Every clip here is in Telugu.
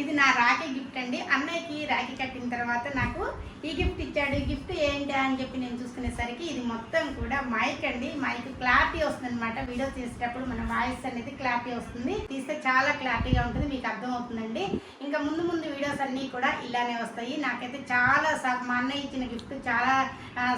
ఇది నా రాఖీ గిఫ్ట్ అండి. అన్నయ్యకి రాఖీ కట్టిన తర్వాత నాకు ఈ గిఫ్ట్ ఇచ్చాడు. ఈ గిఫ్ట్ ఏంటి అని చెప్పి నేను చూసుకునేసరికి ఇది మొత్తం కూడా మైక్ అండి. మైక్ క్లారిటీ వస్తుంది అనమాట వీడియో తీసేటప్పుడు మన వాయిస్ అనేది క్లారిటీ వస్తుంది. తీస్తే చాలా క్లారిటీగా ఉంటుంది. మీకు అర్థమవుతుందండి. ఇంకా ముందు ముందు వీడియోస్ అన్నీ కూడా ఇలానే వస్తాయి. నాకైతే చాలా మా అన్నయ్య ఇచ్చిన గిఫ్ట్ చాలా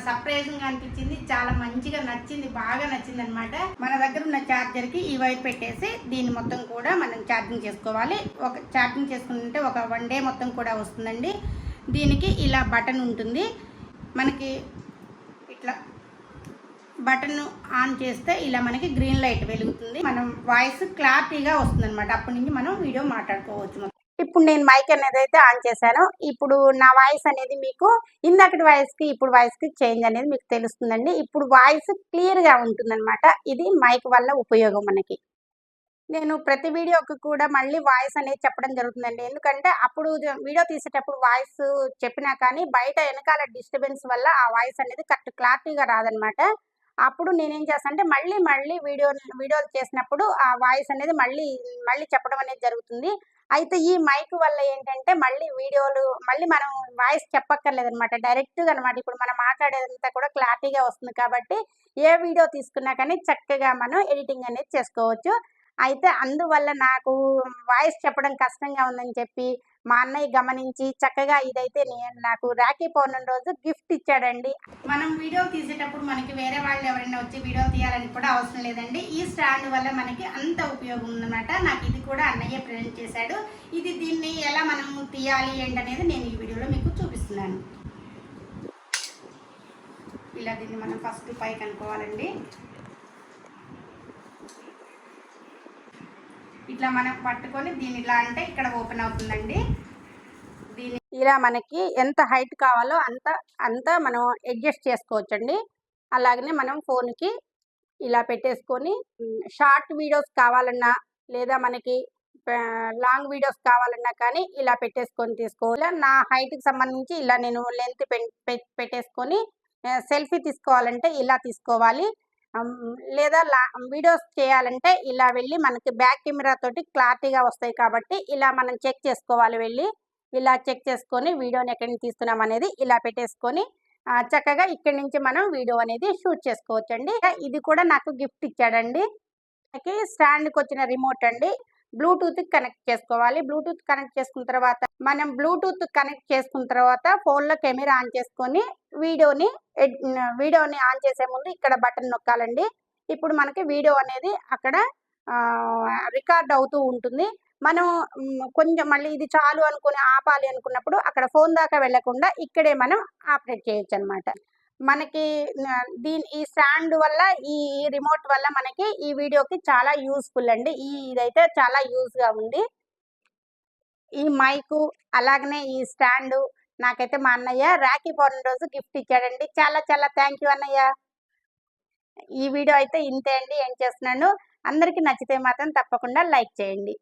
సర్ప్రైజింగ్గా అనిపించింది. చాలా మంచిగా నచ్చింది. బాగా నచ్చింది అనమాట మన దగ్గర ఉన్న ఛార్జర్కి ఈ వైర్ పెట్టేసి దీన్ని మొత్తం కూడా మనం ఛార్జింగ్ చేసుకోవాలి. ఒక ఛార్జింగ్ చేసుకుంటే ఒక వన్ డే మొత్తం కూడా వస్తుందండి. దీనికి ఇలా బటన్ ఉంటుంది. మనకి ఇట్లా బటన్ ఆన్ చేస్తే ఇలా మనకి గ్రీన్ లైట్ వెలుగుతుంది. మనం వాయిస్ క్లారిటీగా వస్తుంది అనమాట అప్పటి నుంచి మనం వీడియో మాట్లాడుకోవచ్చు ఇప్పుడు నేను మైక్ అనేది అయితే ఆన్ చేశాను. ఇప్పుడు నా వాయిస్ అనేది మీకు ఇందాకటి వాయిస్కి ఇప్పుడు వాయిస్కి చేంజ్ అనేది మీకు తెలుస్తుందండి. ఇప్పుడు వాయిస్ క్లియర్గా ఉంటుందన్నమాట. ఇది మైక్ వల్ల ఉపయోగం మనకి. నేను ప్రతి వీడియోకి కూడా మళ్ళీ వాయిస్ అనేది చెప్పడం జరుగుతుందండి. ఎందుకంటే అప్పుడు వీడియో తీసేటప్పుడు వాయిస్ చెప్పినా కానీ బయట వెనకాల డిస్టర్బెన్స్ వల్ల ఆ వాయిస్ అనేది కరెక్ట్ క్లారిటీగా రాదనమాట. అప్పుడు నేనేం చేస్తాను అంటే మళ్ళీ మళ్ళీ వీడియో వీడియోలు చేసినప్పుడు ఆ వాయిస్ అనేది మళ్ళీ మళ్ళీ చెప్పడం అనేది జరుగుతుంది. అయితే ఈ మైక్ వల్ల ఏంటంటే మళ్ళీ వీడియోలు మళ్ళీ మనం వాయిస్ చెప్పక్కర్లేదు అనమాట డైరెక్ట్గా అనమాట. ఇప్పుడు మనం మాట్లాడేదంతా కూడా క్లారిటీగా వస్తుంది కాబట్టి ఏ వీడియో తీసుకున్నా కానీ చక్కగా మనం ఎడిటింగ్ అనేది చేసుకోవచ్చు. అయితే అందువల్ల నాకు వాయిస్ చెప్పడం కష్టంగా ఉందని చెప్పి మా అన్నయ్య గమనించి చక్కగా ఇదైతే నేను నాకు రాఖీ పౌర్ణమి రోజు గిఫ్ట్ ఇచ్చాడండి. మనం వీడియో తీసేటప్పుడు మనకి వేరే వాళ్ళు ఎవరైనా వచ్చి వీడియో తీయాలని కూడా అవసరం లేదండి. ఈ స్టాండ్ వల్ల మనకి అంత ఉపయోగం ఉందన్నమాట. నాకు ఇది కూడా అన్నయ్య ప్రజెంట్ చేశాడు. ఇది దీన్ని ఎలా మనం తీయాలి ఏంటి అనేది నేను ఈ వీడియోలో మీకు చూపిస్తున్నాను. ఇలా దీన్ని మనం ఫస్ట్ పైకి అనుకోవాలండి. ఇట్లా మనం పట్టుకొని దీన్ని ఇలా అంటే ఇక్కడ ఓపెన్ అవుతుందండి. దీని ఇలా మనకి ఎంత హైట్ కావాలో అంత అంత మనం అడ్జస్ట్ చేసుకోవచ్చండి. అలాగనే మనం ఫోన్కి ఇలా పెట్టేసుకొని షార్ట్ వీడియోస్ కావాలన్నా లేదా మనకి లాంగ్ వీడియోస్ కావాలన్నా కానీ ఇలా పెట్టేసుకొని తీసుకోవాలి నా హైట్కి సంబంధించి ఇలా నేను లెంత్ పెట్టేసుకొని సెల్ఫీ తీసుకోవాలంటే ఇలా తీసుకోవాలి. లేదా లా వీడియోస్ చేయాలంటే ఇలా వెళ్ళి మనకి బ్యాక్ కెమెరా తోటి క్లారిటీగా వస్తాయి కాబట్టి ఇలా మనం చెక్ చేసుకోవాలి వెళ్ళి. ఇలా చెక్ చేసుకొని వీడియోని ఎక్కడి నుంచి తీస్తున్నాం అనేది ఇలా పెట్టేసుకొని చక్కగా ఇక్కడి నుంచి మనం వీడియో అనేది షూట్ చేసుకోవచ్చు అండి ఇది కూడా నాకు గిఫ్ట్ ఇచ్చాడండి. మనకి స్టాండ్కి వచ్చిన రిమోట్ అండి. బ్లూటూత్ కనెక్ట్ చేసుకోవాలి. బ్లూటూత్ కనెక్ట్ చేసుకున్న తర్వాత మనం బ్లూటూత్ కనెక్ట్ చేసుకున్న తర్వాత ఫోన్లో కెమెరా ఆన్ చేసుకొని వీడియోని వీడియోని ఆన్ చేసే ముందు ఇక్కడ బటన్ నొక్కాలండి. ఇప్పుడు మనకి వీడియో అనేది అక్కడ రికార్డ్ అవుతూ ఉంటుంది. మనం కొంచెం మళ్ళీ ఇది చాలు అనుకుని ఆపాలి అనుకున్నప్పుడు అక్కడ ఫోన్ దాకా వెళ్ళకుండా ఇక్కడే మనం ఆపరేట్ చేయొచ్చు అనమాట మనకి దీని ఈ స్టాండ్ వల్ల ఈ రిమోట్ వల్ల మనకి ఈ వీడియోకి చాలా యూస్ఫుల్ అండి. ఈ ఇదైతే చాలా యూస్గా ఉంది. ఈ మైకు అలాగనే ఈ స్టాండ్ నాకైతే మా అన్నయ్య రాఖీ పౌర్ణమి రోజు గిఫ్ట్ ఇచ్చాడండి. చాలా చాలా థ్యాంక్ యూ అన్నయ్య. ఈ వీడియో అయితే ఇంతే అండి. ఏం చేస్తున్నాను? అందరికీ నచ్చితే మాత్రం తప్పకుండా లైక్ చేయండి.